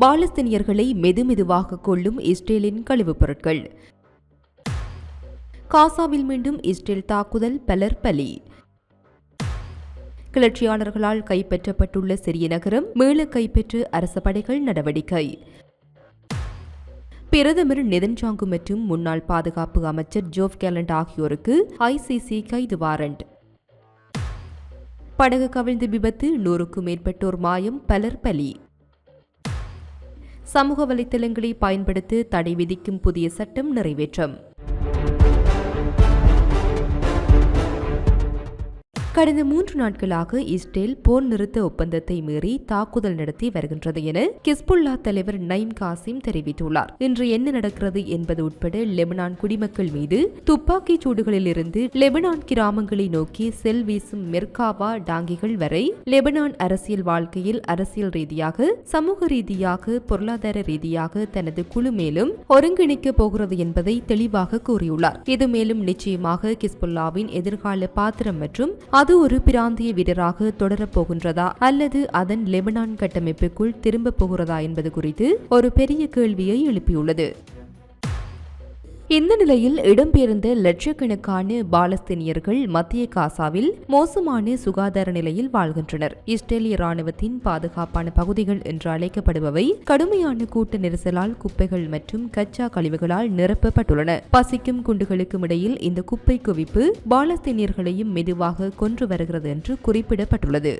பாலஸ்தீனியர்களை மெதுமெதுவாக கொள்ளும் இஸ்ரேலின் கழிவுப் பொருட்கள். காசாவில் மீண்டும் இஸ்ரேல் தாக்குதல் பலர் பலி. கிளர்ச்சியாளர்களால் கைப்பற்றப்பட்டுள்ள சிறிய நகரம் மீள கைப்பற்று அரச படைகள் நடவடிக்கை. பிரதமர் நெதன்சாங்கு மற்றும் முன்னாள் பாதுகாப்பு அமைச்சர் ஜோப் கேலண்ட் ஆகியோருக்கு ஐசிசி கைது வாரண்ட். படகு கவிழ்ந்து விபத்து நூறுக்கும் மேற்பட்டோர் மாயம் பலர் பலி. சமூக வலைத்தளங்களை பயன்படுத்த தடை விதிக்கும் புதிய சட்டம் நிறைவேற்றம். கடந்த மூன்று நாட்களாக இஸ்ரேல் போர் நிறுத்த ஒப்பந்தத்தை மீறி தாக்குதல் நடத்தி வருகின்றது என கிஸ்புல்லா தலைவர் நைம் காசிம் தெரிவித்துள்ளார். இன்று என்ன நடக்கிறது என்பது உட்பட லெபனான் குடிமக்கள் மீது துப்பாக்கிச் சூடுகளில் இருந்து லெபனான் கிராமங்களை நோக்கி செல் வீசும் மெர்காவா டாங்கிகள் வரை லெபனான் அரசியல் வாழ்க்கையில் அரசியல் ரீதியாக சமூக ரீதியாக பொருளாதார ரீதியாக தனது குழு மேலும் ஒருங்கிணைக்கப் போகிறது என்பதை தெளிவாக கூறியுள்ளார். இது மேலும் நிச்சயமாக கிஸ்புல்லாவின் எதிர்கால பாத்திரம் மற்றும் அது ஒரு பிராந்திய வீரராக தொடரப் போகின்றதா அல்லது அதன் லெபனான் கட்டமைப்புக்குள் திரும்பப் போகிறதா என்பது குறித்து ஒரு பெரிய கேள்வியை எழுப்பியுள்ளது. இந்த நிலையில் இடம்பெயர்ந்த லட்சக்கணக்கான பாலஸ்தீனியர்கள் மத்திய காசாவில் மோசமான சுகாதார நிலையில் வாழ்கின்றனர். இஸ்ரேலிய ராணுவத்தின் பாதுகாப்பான பகுதிகள் என்று அழைக்கப்படுபவை கடுமையான கூட்ட நெரிசலால் குப்பைகள் மற்றும் கச்சா கழிவுகளால் நிரப்பப்பட்டுள்ளன. பசிக்கும் குண்டுகளுக்கும் இடையில் இந்த குப்பை குவிப்பு பாலஸ்தீனியர்களையும் மெதுவாக கொன்று வருகிறது என்று குறிப்பிடப்பட்டுள்ளது.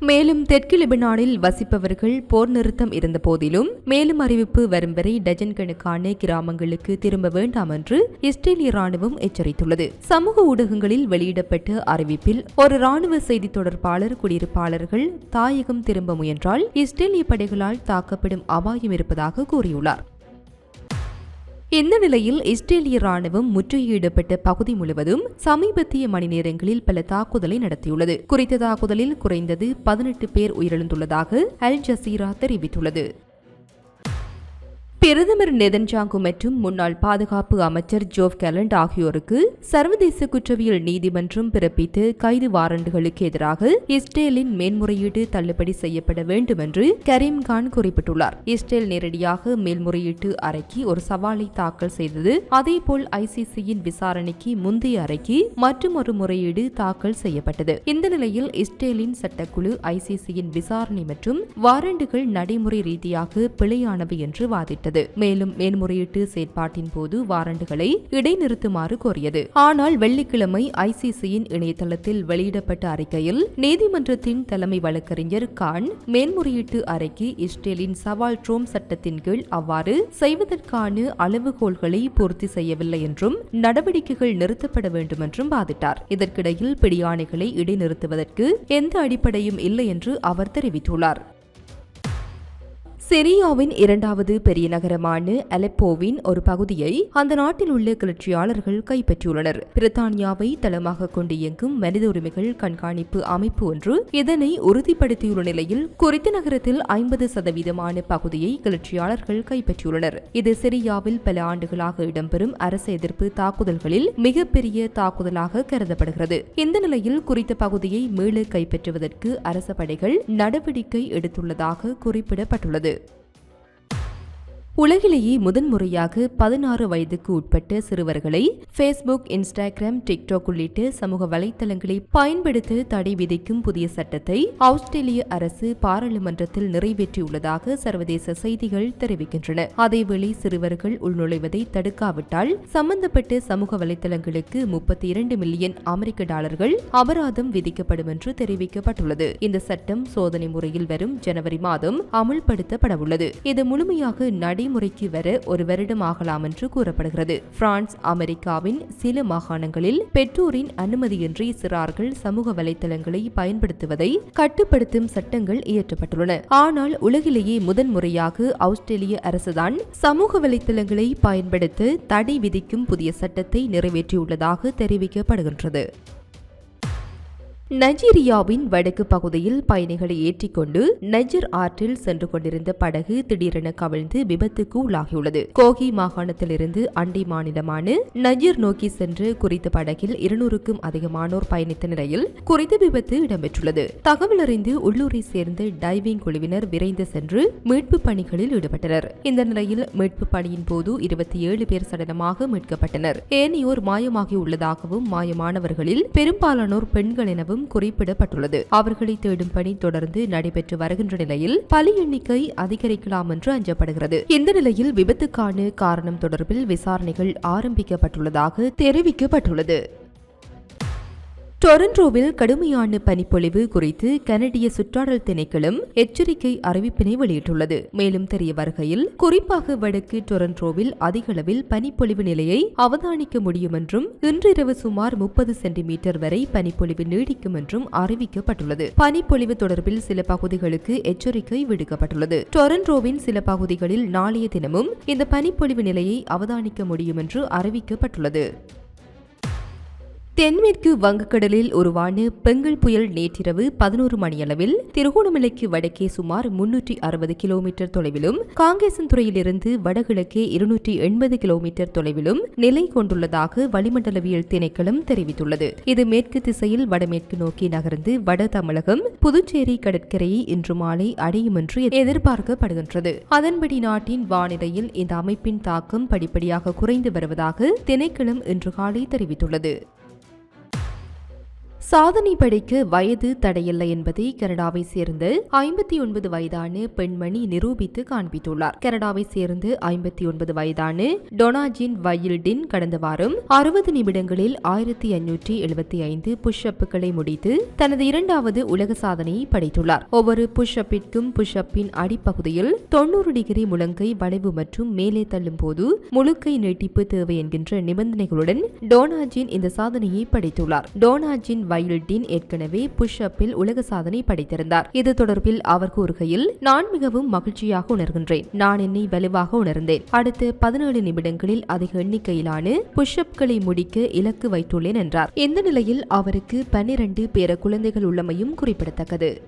மேலும் தெற்கு லெபனானில் வசிப்பவர்கள் போர் நிறுத்தம் இருந்த போதிலும் மேலும் அறிவிப்பு வரும் வரை டஜன் கணக்கான கிராமங்களுக்கு திரும்ப வேண்டாம் என்று இஸ்ரேலிய ராணுவம் எச்சரித்துள்ளது. சமூக ஊடகங்களில் வெளியிடப்பட்ட அறிவிப்பில் ஒரு ராணுவ செய்தி தொடர்பாளர் குடியிருப்பாளர்கள் தாயகம் திரும்ப முயன்றால் இஸ்ரேலிய படைகளால் தாக்கப்படும் அபாயம் இருப்பதாக கூறியுள்ளார். இந்த நிலையில் இஸ்ரேலிய ராணுவம் முற்றுகையிடப்பட்ட பகுதி முழுவதும் சமீபத்திய மணி நேரங்களில் பல தாக்குதலை நடத்தியுள்ளது. குறித்த தாக்குதலில் குறைந்தது பதினெட்டு பேர் உயிரிழந்துள்ளதாக அல் ஜசீரா தெரிவித்துள்ளது. பிரதமர் நெதன்ஜாங்கு மற்றும் முன்னாள் பாதுகாப்பு அமைச்சர் ஜோப் கேலண்ட் ஆகியோருக்கு சர்வதேச குற்றவியல் நீதிமன்றம் பிறப்பித்து கைது வாரண்டுகளுக்கு எதிராக இஸ்ரேலின் மேல்முறையீடு தள்ளுபடி செய்யப்பட வேண்டும் என்று கரீம் கான் குறிப்பிட்டுள்ளார். இஸ்ரேல் நேரடியாக மேல்முறையீட்டு அறைக்கு ஒரு சவாலை தாக்கல் செய்தது அதேபோல் ஐசிசியின் விசாரணைக்கு முந்தைய அறைக்கு மற்றும் ஒரு முறையீடு தாக்கல் செய்யப்பட்டது. இந்த நிலையில் இஸ்ரேலின் சட்டக்குழு ஐசிசியின் விசாரணை மற்றும் வாரண்டுகள் நடைமுறை ரீதியாக பிழையானவை என்று வாதிட்டது. தெரிவித்தது மேலும் மேன்முறையீட்டு செயற்பாட்டின் போது வாரண்டுகளை இடைநிறுத்துமாறு கோரியது. ஆனால் வெள்ளிக்கிழமை ஐசிசியின் இணையதளத்தில் வெளியிடப்பட்ட அறிக்கையில் நீதிமன்றத்தின் தலைமை வழக்கறிஞர் கான் மேன்முறையீட்டு அறைக்கு இஸ்ரேலின் சவால் ட்ரோம் சட்டத்தின் கீழ் அவ்வாறு செய்வதற்கான அளவுகோல்களை பூர்த்தி செய்யவில்லை என்றும் நடவடிக்கைகள் நிறுத்தப்பட வேண்டும் என்றும் வாதிட்டார். இதற்கிடையில் பிடியாணைகளை இடைநிறுத்துவதற்கு எந்த அடிப்படையும் இல்லை என்று அவர் தெரிவித்துள்ளார். சிரியாவின் இரண்டாவது பெரிய நகரமான அலெப்போவின் ஒரு பகுதியை அந்த நாட்டில் உள்ள கிளர்ச்சியாளர்கள் கைப்பற்றியுள்ளனர். பிரித்தானியாவை தளமாக கொண்டு இயங்கும் மனித உரிமைகள் கண்காணிப்பு அமைப்பு ஒன்று இதனை உறுதிப்படுத்தியுள்ள நிலையில் குறித்த நகரத்தில் ஐம்பது சதவீதமான பகுதியை கிளர்ச்சியாளர்கள் கைப்பற்றியுள்ளனர். இது சிரியாவில் பல ஆண்டுகளாக இடம்பெறும் அரசு எதிர்ப்பு தாக்குதல்களில் மிகப்பெரிய தாக்குதலாக கருதப்படுகிறது. இந்த நிலையில் குறித்த பகுதியை மீள கைப்பற்றுவதற்கு அரச படைகள் நடவடிக்கை எடுத்துள்ளதாக குறிப்பிடப்பட்டுள்ளது. உலகிலேயே முதன்முறையாக பதினாறு வயதுக்கு உட்பட்ட சிறுவர்களை ஃபேஸ்புக் இன்ஸ்டாகிராம் டிக்டாக் உள்ளிட்ட சமூக வலைத்தளங்களை பயன்படுத்த தடை விதிக்கும் புதிய சட்டத்தை ஆஸ்திரேலிய அரசு பாராளுமன்றத்தில் நிறைவேற்றியுள்ளதாக சர்வதேச செய்திகள் தெரிவிக்கின்றன. அதேவேளை சிறுவர்கள் உள்நுழைவதை தடுக்காவிட்டால் சம்பந்தப்பட்ட சமூக வலைத்தளங்களுக்கு முப்பத்தி இரண்டு மில்லியன் அமெரிக்க டாலர்கள் அபராதம் விதிக்கப்படும் என்று தெரிவிக்கப்பட்டுள்ளது. இந்த சட்டம் சோதனை முறையில் வரும் ஜனவரி மாதம் அமுல்படுத்தப்படவுள்ளது. இது முழுமையாக நடை நடைமுறைக்கு வர ஒரு வருடம் ஆகலாம் என்று கூறப்படுகிறது. பிரான்ஸ் அமெரிக்காவின் சில மாகாணங்களில் பெற்றோரின் அனுமதியின்றி சிறார்கள் சமூக வலைதளங்களை பயன்படுத்துவதை கட்டுப்படுத்தும் சட்டங்கள் இயற்றப்பட்டுள்ளன. ஆனால் உலகிலேயே முதன்முறையாக ஆஸ்திரேலிய அரசுதான் சமூக வலைதளங்களை பயன்படுத்த தடை விதிக்கும் புதிய சட்டத்தை நிறைவேற்றியுள்ளதாக தெரிவிக்கப்படுகின்றது. நைஜீரியாவின் வடக்கு பகுதியில் பயணிகளை ஏற்றிக்கொண்டு நைஜர் ஆற்றில் சென்று கொண்டிருந்த படகு திடீரென கவிழ்ந்து விபத்துக்கு உள்ளாகியுள்ளது. கோகி மாகாணத்திலிருந்து அண்டை மாநிலமான நஜீர் நோக்கி சென்று குறித்த படகில் இருநூறுக்கும் அதிகமானோர் பயணித்த நிலையில் குறித்த விபத்து இடம்பெற்றுள்ளது. தகவல் அறிந்து உள்ளூரை சேர்ந்த டைவிங் குழுவினர் விரைந்து சென்று மீட்பு பணிகளில் ஈடுபட்டனர். இந்த நிலையில் மீட்பு பணியின் போது இருபத்தி ஏழு பேர் சடலமாக மீட்கப்பட்டனர். ஏனையோர் மாயமாகியுள்ளதாகவும் மாயமானவர்களில் பெரும்பாலானோர் பெண்கள் எனவும் குறிப்பிடப்பட்டுள்ளது. அவர்களை தேடும் பணி தொடர்ந்து நடைபெற்று வருகின்ற நிலையில் பலி எண்ணிக்கை அதிகரிக்கலாம் என்று அஞ்சப்படுகிறது. இந்த நிலையில் விபத்துக்கான காரணம் தொடர்பில் விசாரணைகள் ஆரம்பிக்கப்பட்டுள்ளதாக தெரிவிக்கப்பட்டுள்ளது. டொரண்டோவில் கடுமையான பனிப்பொழிவு குறித்து கனடிய சுற்றாடல் திணைக்களம் எச்சரிக்கை அறிவிப்பினை வெளியிட்டுள்ளது. மேலும் தெரிய வருகையில் குறிப்பாக வடக்கு டொரண்டோவில் அதிகளவில் பனிப்பொழிவு நிலையை அவதானிக்க முடியும் என்றும் இன்றிரவு சுமார் முப்பது சென்டிமீட்டர் வரை பனிப்பொழிவு நீடிக்கும் என்றும் அறிவிக்கப்பட்டுள்ளது. பனிப்பொழிவு தொடர்பில் சில பகுதிகளுக்கு எச்சரிக்கை விடுக்கப்பட்டுள்ளது. டொரண்டோவின் சில பகுதிகளில் நாளைய தினமும் இந்த பனிப்பொழிவு நிலையை அவதானிக்க முடியும் என்று அறிவிக்கப்பட்டுள்ளது. தென்மேற்கு வங்கக்கடலில் உருவான பெங்கல் புயல் நேற்றிரவு பதினோரு மணியளவில் திருகோணமலைக்கு வடக்கே சுமார் முன்னூற்றி அறுபது கிலோமீட்டர் தொலைவிலும் காங்கேசன்துறையிலிருந்து வடகிழக்கே இருநூற்றி எண்பது கிலோமீட்டர் தொலைவிலும் நிலை கொண்டுள்ளதாக வளிமண்டலவியல் திணைக்களம் தெரிவித்துள்ளது. இது மேற்கு திசையில் வடமேற்கு நோக்கி நகர்ந்து வட தமிழகம் புதுச்சேரி கடற்கரையை இன்று மாலை அடையும் என்று எதிர்பார்க்கப்படுகின்றது. அதன்படி நாட்டின் வானிலையில் இந்த அமைப்பின் தாக்கம் படிப்படியாக குறைந்து வருவதாக திணைக்களம் இன்று காலை தெரிவித்துள்ளது. சாதனை படைக்க வயது தடையில்லை என்பதை கனடாவை சேர்ந்த ஐம்பத்தி ஒன்பது வயதான பெண்மணி நிரூபித்து காண்பித்துள்ளார். கனடாவை சேர்ந்து ஐம்பத்தி ஒன்பது வயதான டொனாஜின் வயில்டின் கடந்த வாரம் அறுபது நிமிடங்களில் ஆயிரத்தி ஐநூற்றி எழுபத்தி ஐந்து புஷ் அப்புகளை முடித்து தனது இரண்டாவது உலக சாதனையை படைத்துள்ளார். ஒவ்வொரு புஷ் அப்பிற்கும் புஷ் அப்பின் அடிப்பகுதியில் தொண்ணூறு டிகிரி முழங்கை வளைவு மற்றும் மேலே தள்ளும் போது முழுக்கை நீட்டிப்பு தேவை என்கின்ற நிபந்தனைகளுடன் டோனாஜின் இந்த சாதனையை படைத்துள்ளார். டோனாஜின் வைல்டின் ஏற்கனவே புஷ் அப்பில் உலக சாதனை படைத்திருந்தார். இது தொடர்பில் அவர் கூறுகையில் நான் மிகவும் மகிழ்ச்சியாக உணர்கின்றேன். நான் என்னை வலுவாக உணர்ந்தேன். அடுத்த பதினேழு நிமிடங்களில் அதிக எண்ணிக்கையிலான புஷ் அப்களை முடிக்க இலக்கு வைத்துள்ளேன் என்றார். இந்த நிலையில் அவருக்கு பன்னிரண்டு பேர குழந்தைகள் உள்ளமையும் குறிப்பிடத்தக்கது.